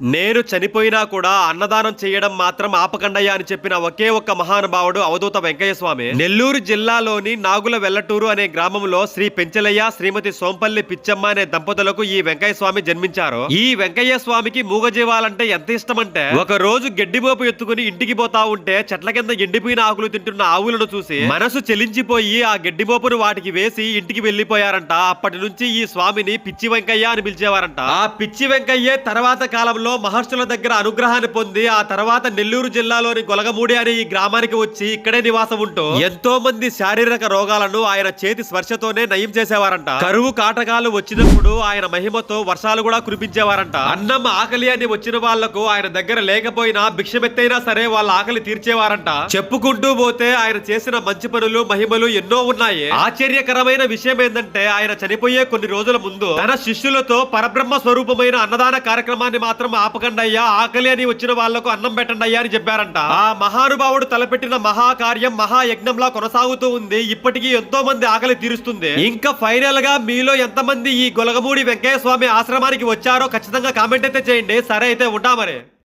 నేను చనిపోయినా కూడా అన్నదానం చేయడం మాత్రం ఆపకండయ్య అని చెప్పిన ఒకే ఒక్క మహానుభావుడు అవధూత వెంకయ్య స్వామి నెల్లూరు జిల్లాలోని నాగుల వెల్లటూరు అనే గ్రామంలో శ్రీ పెంచలయ్య శ్రీమతి సోంపల్లి పిచ్చమ్మ అనే దంపతులకు ఈ వెంకయ్య స్వామి జన్మించారు. ఈ వెంకయ్య స్వామికి మూగజీవాలంటే ఎంత ఇష్టమంటే ఒక రోజు గడ్డిబోపు ఎత్తుకుని ఇంటికి పోతా ఉంటే చెట్ల కింద ఎండిపోయిన ఆకులు తింటున్న ఆవులను చూసి మనసు చెలించిపోయి ఆ గడ్డిబోపును వాటికి వేసి ఇంటికి వెళ్ళిపోయారంట అప్పటి నుంచి ఈ స్వామిని పిచ్చి వెంకయ్య అని పిలిచేవారంట. ఆ పిచ్చి వెంకయ్యే తర్వాత కాలంలో మహర్షుల దగ్గర అనుగ్రహాన్ని పొంది ఆ తర్వాత నెల్లూరు జిల్లాలోని గొలగమూడి అనే ఈ గ్రామానికి వచ్చి ఇక్కడే నివాసం ఉంటూ ఎంతో మంది శారీరక రోగాలను ఆయన చేతి స్పర్శతోనే నయం చేసేవారంట. కరువు కాటకాలు వచ్చినప్పుడు ఆయన మహిమతో వర్షాలు కూడా కురిపించేవారంట. అన్నం ఆకలి అని వచ్చిన వాళ్ళకు ఆయన దగ్గర లేకపోయినా భిక్షమెత్తైనా సరే వాళ్ళ ఆకలి తీర్చేవారంట. చెప్పుకుంటూ పోతే ఆయన చేసిన మంచి పనులు మహిమలు ఎన్నో ఉన్నాయి. ఆశ్చర్యకరమైన విషయం ఏంటంటే ఆయన చనిపోయే కొన్ని రోజుల ముందు తన శిష్యులతో పరబ్రహ్మ స్వరూపమైన అన్నదాన కార్యక్రమాన్ని మాత్రం ఆపకండి అయ్యా ఆకలి అని వచ్చిన వాళ్ళకు అన్నం పెట్టండి అయ్యా అని చెప్పారంట. ఆ మహానుభావుడు తలపెట్టిన మహాకార్యం మహాయజ్ఞంలా కొనసాగుతూ ఉంది. ఇప్పటికీ ఎంతో మంది ఆకలి తీరుస్తుంది. ఇంకా ఫైనల్గా మీలో ఎంతమంది ఈ గొలగమూడి వెంకయ్య స్వామి ఆశ్రమానికి వచ్చారో ఖచ్చితంగా కామెంట్ అయితే చేయండి. సరే అయితే ఉంటా మరి.